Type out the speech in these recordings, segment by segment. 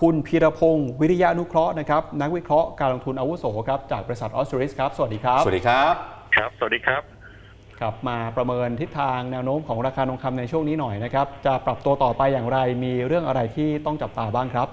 คุณพีรพงศ์วิริยานุเคราะห์นะครับนักวิเคราะห์การลงทุนอาวุโสครับจากบริษัทออสเตรลิสครับ สวัสดีครับ สวัสดีครับ ครับ สวัสดีครับ ครับมาประเมินทิศทางแนวโน้มของราคาทองคำในช่วงนี้หน่อยนะครับ จะปรับตัวต่อไปอย่างไรมีเรื่องอะไรที่ต้องจับตาบ้างครับ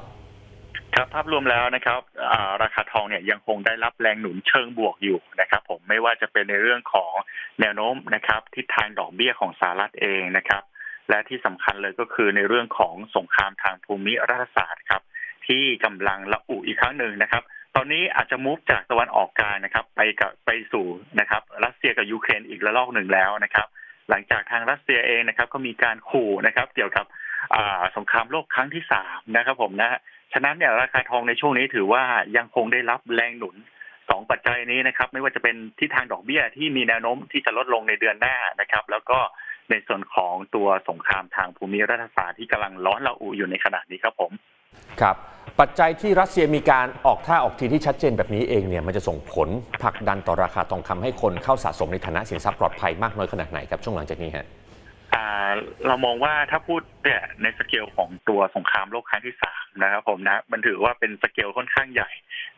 ครับภาพรวมแล้วนะครับอ่าราคาทองเนี่ยยังคงได้รับแรงหนุนเชิงบวกอยู่นะครับผมไม่ว่าจะเป็นในเรื่องของแนวโน้มนะครับทิศทางดอกเบี้ยของสหรัฐเองนะครับและที่สำคัญเลยก็คือในเรื่องของสงครามทางภูมิรัฐศาสตร์ครับ ที่กำลังระอุอีกครั้งหนึ่งนะครับ ตอนนี้อาจจะมุฟจากตะวันออกกลางนะครับ ไปกับไปสู่นะครับ รัสเซียกับยูเครนอีกระลอกหนึ่งแล้วนะครับ หลังจากทางรัสเซียเองนะครับ ก็มีการขู่นะครับ เกี่ยวกับสงครามโลกครั้งที่สามนะครับ ผมนะฉะนั้นเนี่ยราคาทองในช่วงนี้ถือว่ายังคงได้รับแรงหนุนสองปัจจัยนี้นะครับ ไม่ว่าจะเป็นทิศทางดอกเบี้ยที่มีแนวโน้มที่จะลดลงในเดือนหน้านะครับ แล้วก็ในส่วนของตัวสงครามทางภูมิรัฐศาสตร์ที่กำลังร้อนระอุอยู่ในขณะนี้ครับผม ครับ ปัจจัยที่รัสเซียมีการออกท่าออกทีที่ชัดเจนแบบนี้เองเนี่ยมันจะส่งผลผลักดันต่อราคาทองคำให้คนเข้าสะสมในฐานะสินทรัพย์ปลอดภัยมากน้อยขนาดไหนครับช่วงหลังจากนี้ฮะเรามองว่าถ้าพูดเนี่ยในสเกลของตัวสงครามโลกครั้งที่สามนะครับผมนะมันถือว่าเป็นสเกลค่อนข้างใหญ่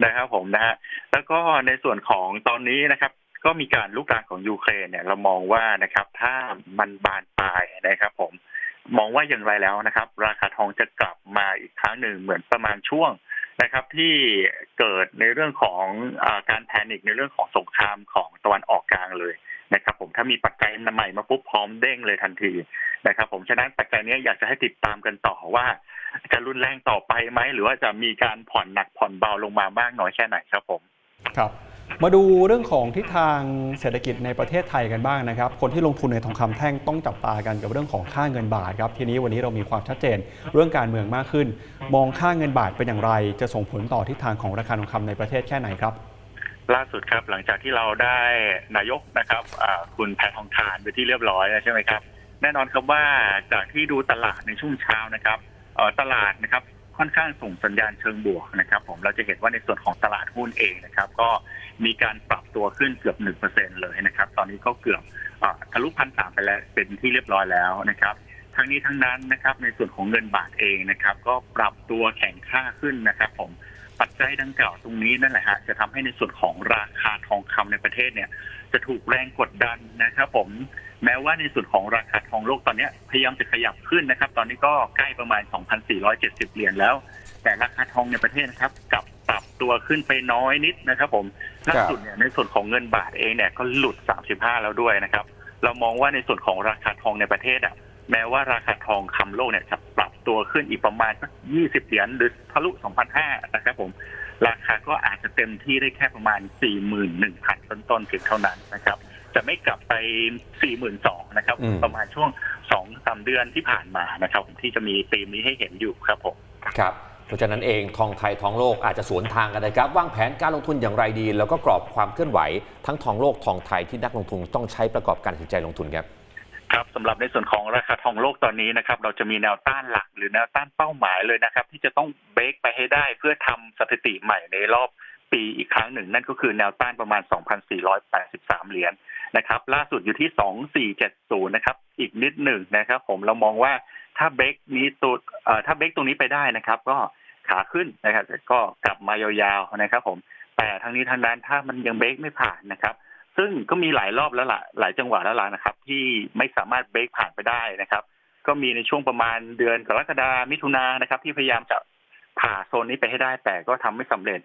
นะครับผมนะฮะแล้วก็ในส่วนของตอนนี้นะครับก็มีการลุกรานของยูเครนเนี่ยเรามองว่านะครับถ้ามันบานปลายนะครับผม มองว่าอย่างไรแล้วนะครับ ราคาทองจะกลับมาอีกครั้งหนึ่งเหมือนประมาณช่วงนะครับที่เกิดในเรื่องของอการแพนิคในเรื่องของสงครามของตะวันออกกลางเลยนะครับผมถ้ามีปัจจัยใหม่มาปุ๊บพร้อมเด้งเลยทันทีนะครับ ผมฉะนั้นปัจจัยนี้อยากจะให้ติดตามกันต่อว่า จะรุนแรงต่อไปไหม หรือว่าจะมีการผ่อนหนักผ่อนเบาลงมามากน้อยแค่ไหนครับผม ครับ มาดูเรื่องของทิศทางเศรษฐกิจในประเทศไทยกันบ้างนะครับ คนที่ลงทุนในทองคำแท่งต้องจับตากันกับเรื่องของค่าเงินบาทครับ ทีนี้วันนี้เรามีความชัดเจนเรื่องการเมืองมากขึ้น มองค่าเงินบาทเป็นอย่างไร จะส่งผลต่อทิศทางของราคาทองคำในประเทศแค่ไหนครับล่าสุดครับหลังจากที่เราได้นายกนะครับคุณแพทองทานไปที่เรียบร้อยแล้วใช่ไหมครับ แน่นอนครับว่าจากที่ดูตลาดในช่วงเช้านะครับตลาดนะครับ ค่อนข้างส่งสัญญาณเชิงบวกนะครับ ผมเราจะเห็นว่าในส่วนของตลาดหุ้นเองนะครับ ก็มีการปรับตัวขึ้นเกือบหนึ่งเปอร์เซ็นเลยนะครับ ตอนนี้ก็เกือบอทะลุพันสามไปแล้วเป็นที่เรียบร้อยแล้วนะครับทั้งนี้ทั้งนั้นนะครับในส่วนของเงินบาทเองนะครับ ก็ปรับตัวแข็งค่าขึ้นนะครับ ผมปัจจัยดังกล่าวตรงนี้นั่นแหละฮะจะทำให้ในส่วนของราคาทองคำในประเทศเนี่ย จะถูกแรงกดดันนะครับ ผมแม้ว่าในส่วนของราคา โลกตอนนี้พยายามจะขยับขึ้นนะครับ ตอนนี้ก็ใกล้ประมาณ 2,470 เหรียญแล้ว แต่ราคาทองในประเทศนะครับกลับปรับตัวขึ้นไปน้อยนิดนะครับ ผมล่าสุดเนี่ยในส่วนของเงินบาทเองเนี่ยก็หลุด 35 แล้วด้วยนะครับ เรามองว่าในส่วนของราคาทองในประเทศอะแม้ว่าราคาทองคำโลกเนี่ยจะปรับตัวขึ้นอีกประมาณสัก20 เหรียญหรือทะลุ 2,500 นะครับผมราคาก็อาจจะเต็มที่ได้แค่ประมาณ 41,000 ต้นๆเพียงเท่านั้นนะครับ จะไม่กลับไป 42,000นะครับ อืม ประมาณช่วง2 3เดือนที่ผ่านมานะครับ ที่จะมีธีมนี้ให้เห็นอยู่ครับผม ครับ เพราะฉะนั้นเองทองไทยทองโลกอาจจะสวนทางกันนะครับ วางแผนการลงทุนอย่างไรดี แล้วก็กรอบความเคลื่อนไหว ทั้งทองโลกทองไทยที่นักลงทุนต้องใช้ประกอบการตัดสินใจลงทุนครับ ครับสำหรับในส่วนของราคาทองโลกตอนนี้นะครับ เราจะมีแนวต้านหลักหรือแนวต้านเป้าหมายเลยนะครับ ที่จะต้องเบรกไปให้ได้เพื่อทำสถิติใหม่ในรอบปีอีกครั้งหนึ่ง นั่นก็คือแนวต้านประมาณ 2,483 เหรียญ นะครับ ล่าสุดอยู่ที่ 2,470 นะครับ อีกนิดหนึ่งนะครับ ผมเรามองว่าถ้าเบรกนี้ตัวถ้าเบรกตรงนี้ไปได้นะครับ ก็ขาขึ้นนะครับก็กลับมายาวๆนะครับ ผม แต่ทั้งนี้ทั้งนั้นถ้ามันยังเบรกไม่ผ่านนะครับ ซึ่งก็มีหลายรอบแล้วล่ะหลายจังหวะแล้วล่ะนะครับ ที่ไม่สามารถเบรกผ่านไปได้นะครับ ก็มีในช่วงประมาณเดือนกรกฎามิถุนายนนะครับ ที่พยายามจะผ่าโซนนี้ไปให้ได้แต่ก็ทำไม่สำเร็จ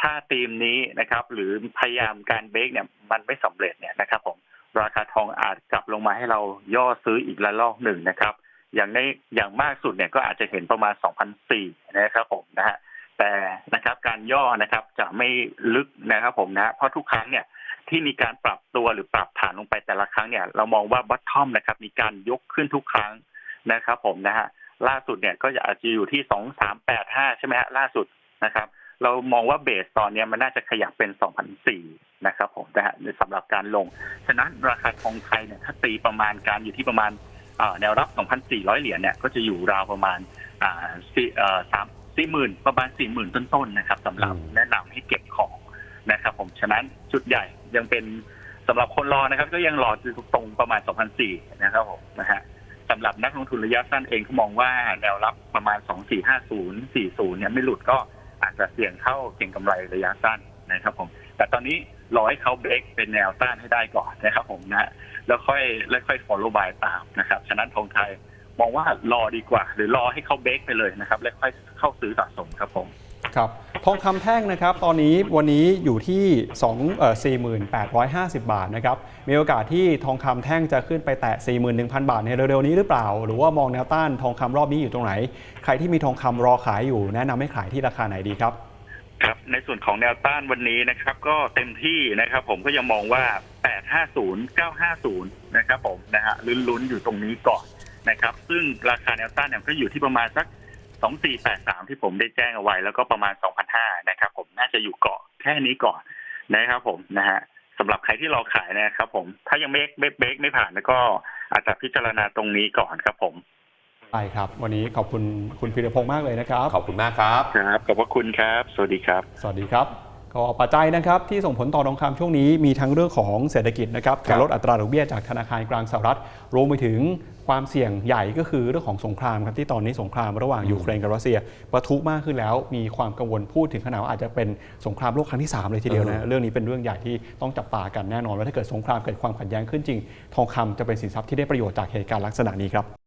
ถ้าธีมนี้นะครับ หรือพยายามการเบรกเนี่ยมันไม่สำเร็จเนี่ยนะครับ ผมราคาทองอาจกลับลงมาให้เราย่อซื้ออีกระลอกหนึ่งนะครับ อย่างในอย่างมากสุดเนี่ยก็อาจจะเห็นประมาณ2,004นะครับผมนะฮะแต่นะครับการย่อนะครับจะไม่ลึกนะครับ ผมนะเพราะทุกครั้งเนี่ยที่มีการปรับตัวหรือปรับฐานลงไปแต่ละครั้งเนี่ย เรามองว่าบัตทอมนะครับ มีการยกขึ้นทุกครั้งนะครับ ผมนะฮะล่าสุดเนี่ยก็จะอาจจะอยู่ที่สองสามแปดห้าใช่ไหมฮะล่าสุดนะครับ เรามองว่าเบสตอนเนี้ยมันน่าจะขยับเป็นสองพันสี่นะครับผมนะฮะสำหรับการลง ฉะนั้นราคาทองไทยเนี่ยถ้าตีประมาณการอยู่ที่ประมาณอ่าแนวรับ 2,400 เหรียญเนี่ยก็จะอยู่ราวประมาณอ่าสี่เอ่อสามสี่หมื่นประมาณสี่หมื่นต้นๆนะครับสำหรับอืมแนะนำให้เก็บของนะครับผมฉะนั้นจุดใหญ่ยังเป็นสำหรับคนรอนะครับ ก็ยังรออยู่ตรงประมาณ 2,004นะครับผมนะฮะสำหรับนักลงทุนระยะสั้นเองก็มองว่าแนวรับประมาณ 2450 40เนี่ยไม่หลุดก็ อาจจะเสี่ยงเข้าเก็งกำไรระยะสั้นนะครับผม แต่ตอนนี้รอให้เขาเบรกเป็นแนวต้านให้ได้ก่อนนะครับผมนะแล้วค่อยแล้วค่อยฟอลโลบายตามนะครับ ฉะนั้นทงไทยมองว่ารอดีกว่า หรือรอให้เขาเบรกไปเลยนะครับ แล้วค่อยเข้าซื้อสะสมครับผม ครับ ทองคำแท่งนะครับ ตอนนี้วันนี้อยู่ที่2เอ่อ4850 บาทนะครับ มีโอกาสที่ทองคำแท่งจะขึ้นไปแตะ 41,000 บาทในเร็วๆนี้หรือเปล่า หรือว่ามองแนวต้านทองคำรอบนี้อยู่ตรงไหน ใครที่มีทองคำรอขายอยู่ แนะนำให้ขายที่ราคาไหนดีครับ ครับ ในส่วนของแนวต้านวันนี้นะครับ ก็เต็มที่นะครับ ผมก็ยังมองว่า 850 950 นะครับผมนะฮะลุ้นๆอยู่ตรงนี้ก่อนนะครับ ซึ่งราคาแนวต้านเนี่ยก็อยู่ที่ประมาณสัก 2483ที่ผมได้แจ้งเอาไว้ แล้วก็ประมาณ2,500นะครับ ผมน่าจะอยู่เกาะแค่นี้ก่อนนะครับ ผมนะฮะสำหรับใครที่รอขายนะครับ ผมถ้ายังไม่เบรกเบรกไม่ผ่านแล้วก็อาจจะพิจารณาตรงนี้ก่อนครับ ผมใช่ครับ วันนี้ขอบคุณคุณพีรพงศ์มากเลยนะครับ ขอบคุณมากครับ ครับขอบพระคุณครับ สวัสดีครับ สวัสดีครับ ก็ปัจจัยนะครับที่ส่งผลต่อทองคำช่วงนี้มีทั้งเรื่องของเศรษฐกิจนะครับครับการลดอัตราดอกเบี้ยจากธนาคารกลางสหรัฐรวมไปถึงความเสี่ยงใหญ่ก็คือเรื่องของสงครามครับที่ตอนนี้สงครามระหว่างยูเครนกับรัสเซียปะทุมากขึ้นแล้ว มีความกังวลพูดถึงขนาดว่าอาจจะเป็นสงครามโลกครั้งที่ 3 เลยทีเดียวนะเรื่องนี้เป็นเรื่องใหญ่ที่ต้องจับตากันแน่นอนว่าถ้าเกิดสงครามเกิดความขัดแย้งขึ้นจริง ทองคำจะเป็นสินทรัพย์ที่ได้ประโยชน์จากเหตุการณ์ลักษณะนี้ครับ